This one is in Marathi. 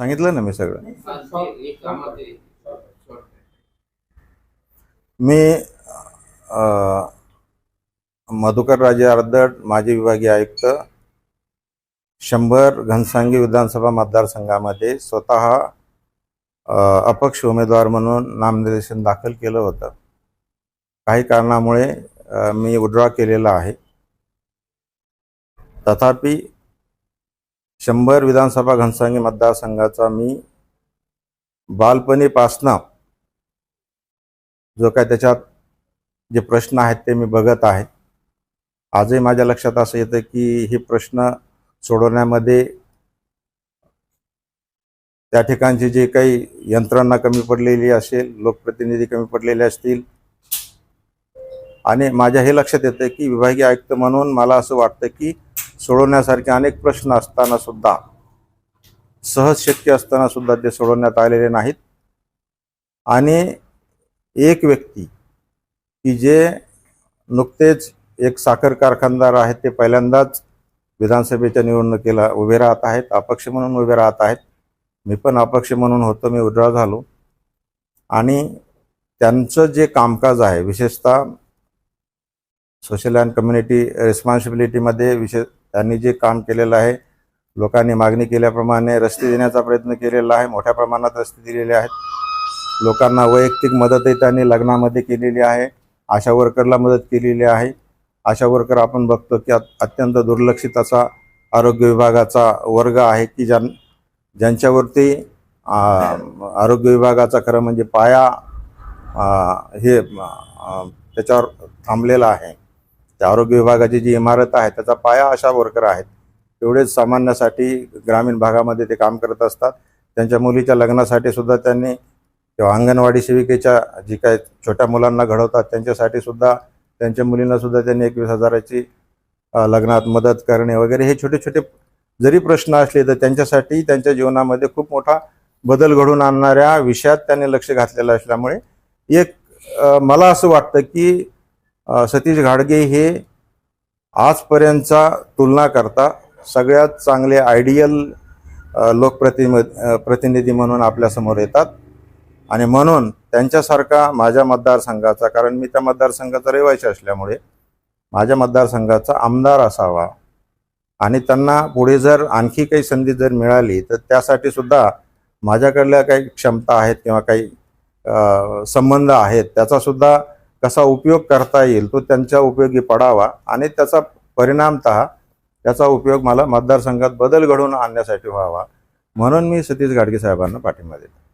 सांगितलं ना मी सगळं. मी मधुकर राजे अर्दड माजी विभागीय आयुक्त शंभर घनसांगी विधानसभा मतदारसंघामध्ये स्वतः अपक्ष उमेदवार म्हणून नामनिर्देशन दाखल केलं होतं. काही कारणामुळे मी उड्रॉ केलेला आहे. तथापि शंभर विधानसभा घनसांगी मतदारसंघाचा मी बालपणीपासनं जो काय त्याच्यात जे प्रश्न आहेत ते मी बघत आहे. आजही माझ्या लक्षात असं येतं की हे प्रश्न सोडवण्यामध्ये त्या ठिकाणची जे काही यंत्रणा कमी पडलेली असेल लोकप्रतिनिधी कमी पडलेले असतील आणि माझ्या हे लक्षात येतं की विभागीय आयुक्त म्हणून मला असं वाटतं की सोडवण्यासारखे अनेक प्रश्न असताना सुद्धा सहज शक्य असताना सुद्धा ते सोडवण्यात आलेले नाहीत. आणि एक व्यक्ती की जे नुकतेच एक साखर कारखानदार आहेत ते पहिल्यांदाच विधानसभेच्या निवडणुकीला उभे राहत आहेत अपक्ष म्हणून उभे राहत आहेत. मी पण अपक्ष म्हणून होतो मी उड्राळ झालो. आणि त्यांचं जे कामकाज आहे विशेषतः सोशल अँड कम्युनिटी रिस्पॉन्सिबिलिटीमध्ये विशेष त्यांनी जे काम केलेलं आहे लोकांनी मागणी केल्याप्रमाणे रस्ते देण्याचा प्रयत्न केलेला आहे मोठ्या प्रमाणात रस्ते दिलेले आहेत. लोकांना वैयक्तिक मदतही त्यांनी लग्नामध्ये केलेली आहे आशा वर्करला मदत केलेली आहे. आशा वर्कर आपण बघतो की अत्यंत दुर्लक्षित असा आरोग्य विभागाचा वर्ग आहे की ज्यां ज्यांच्यावरती आरोग्य विभागाचा खरं म्हणजे पाया हे त्याच्यावर थांबलेला आहे. त्या आरोग्य विभागाची जी इमारत आहे त्याचा पाया अशा वर्कर आहेत. तेवढेच सामान्यासाठी ग्रामीण भागामध्ये ते काम करत असतात. त्यांच्या मुलीच्या लग्नासाठी सुद्धा त्यांनी किंवा अंगणवाडी सेविकेच्या जी काय छोट्या मुलांना घडवतात त्यांच्यासाठी सुद्धा त्यांच्या मुलींना सुद्धा त्यांनी एकवीस हजाराची लग्नात मदत करणे वगैरे हे छोटे छोटे जरी प्रश्न असले तर त्यांच्यासाठी त्यांच्या जीवनामध्ये खूप मोठा बदल घडून आणणाऱ्या विषयात त्यांनी लक्ष घातलेलं असल्यामुळे एक मला असं वाटतं की सतीश घाडगे हे आजपर्यंतचा तुलना करता सगळ्यात चांगले आयडियल लोकप्रतिम प्रतिनिधी म्हणून आपल्यासमोर येतात. आणि म्हणून त्यांच्यासारखा माझ्या मतदारसंघाचा कारण मी त्या मतदारसंघाचा रहिवासी असल्यामुळे माझ्या मतदारसंघाचा आमदार असावा. आणि त्यांना पुढे जर आणखी काही संधी जर मिळाली तर त्यासाठी सुद्धा माझ्याकडल्या काही क्षमता आहेत किंवा काही संबंध आहेत त्याचा सुद्धा कसा उपयोग करता येईल तो त्यांच्या उपयोगी पडावा आणि त्याचा परिणामत त्याचा उपयोग मला मतदारसंघात बदल घडवून आणण्यासाठी व्हावा. म्हणून मी सतीश गाडगे साहेबांना पाठिंबा देतो.